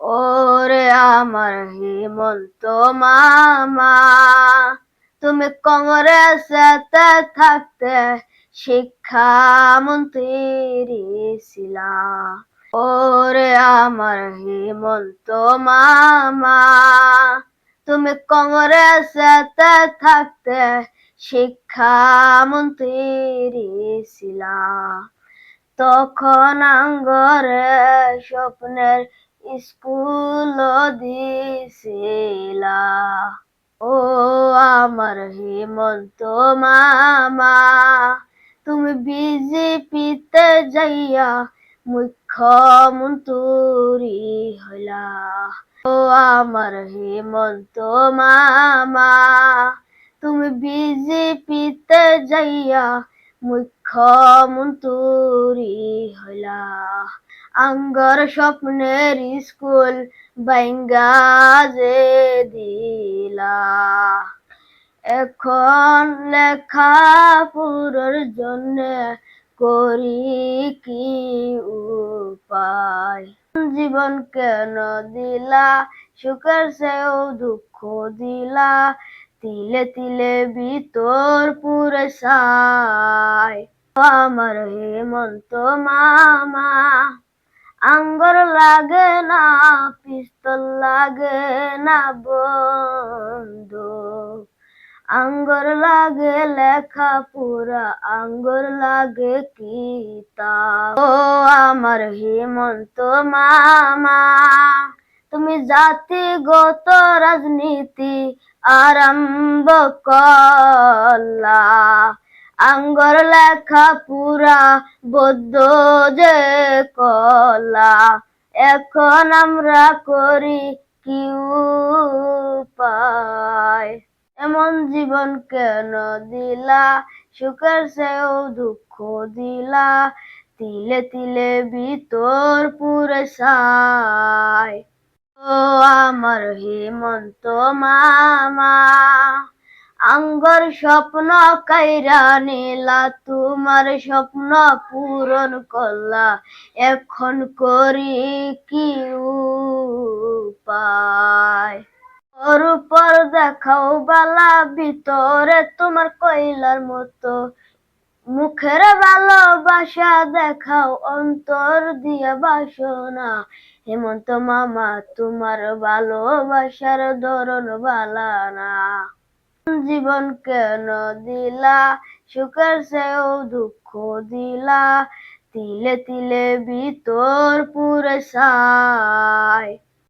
ওরে আমার হিমন্ত মামা, তুমি কংগ্রেসেতে থাকতে শিক্ষামন্ত্রী ছিলা ওরে আমার হিমন্ত মামা, তুমি কংগ্রেসেতে থাকতে শিক্ষামন্ত্রী ছিলা তখন আঙ্গরে স্বপ্নের স্কুল দিছিলা। ও আমার হেমন্ত মামা, তুমি বিজেপিতে যাইয়া মুখ্যমন্ত্রী হইলা। ও আমার হেমন্ত মামা, তুমি বিজেপিতে যাইয়া মুখ্যমন্ত্রী আঙ্গর স্বপ্নের স্কুল বাইঙ্গা যে দিলা। এখন লেখা পুরোর জন্য করি কি উপায়? জীবন কেন দিলা? সুখের সেও দুঃখ দিলা। তিলে তিলে ভিতর পুরে সায় আমার হেমন্ত মামা। আঙ্গর লাগে না, পিস্তল লাগে না বন্ধু। আঙ্গর লাগে লেখা, পুরা আঙ্গর লাগে কিতাব। ও আমার হেমন্ত মামা, তুমি জাতিগত রাজনীতি আরম্ভ করলা। আঙ্গর লেখা পুরা বদ্ধ যে কলা। এখন আমরা করি কি উপায় এমন জীবন কেন দিলা? সুখের সেও দুঃখ দিলা। তিলে তিলে ভিতর পুরে সায় ও আমার হেমন্ত মামা। আঙ্গর স্বপ্ন কাইরা নিলা, তোমার স্বপ্ন পূরণ করলা। এখন করি কি উপায়? উপর দেখাও বালা, ভিতরে তোমার কইলার মতো। মুখের ভালোবাসা দেখাও, অন্তর দিয়ে বাসনা। হেমন্ত মামা, তোমার ভালোবাসার ধরন বালা না জীবন কেন দিলা? সুখের সেও দুঃখ দিলা। তিলে তিলে ভিতর পুরে সায়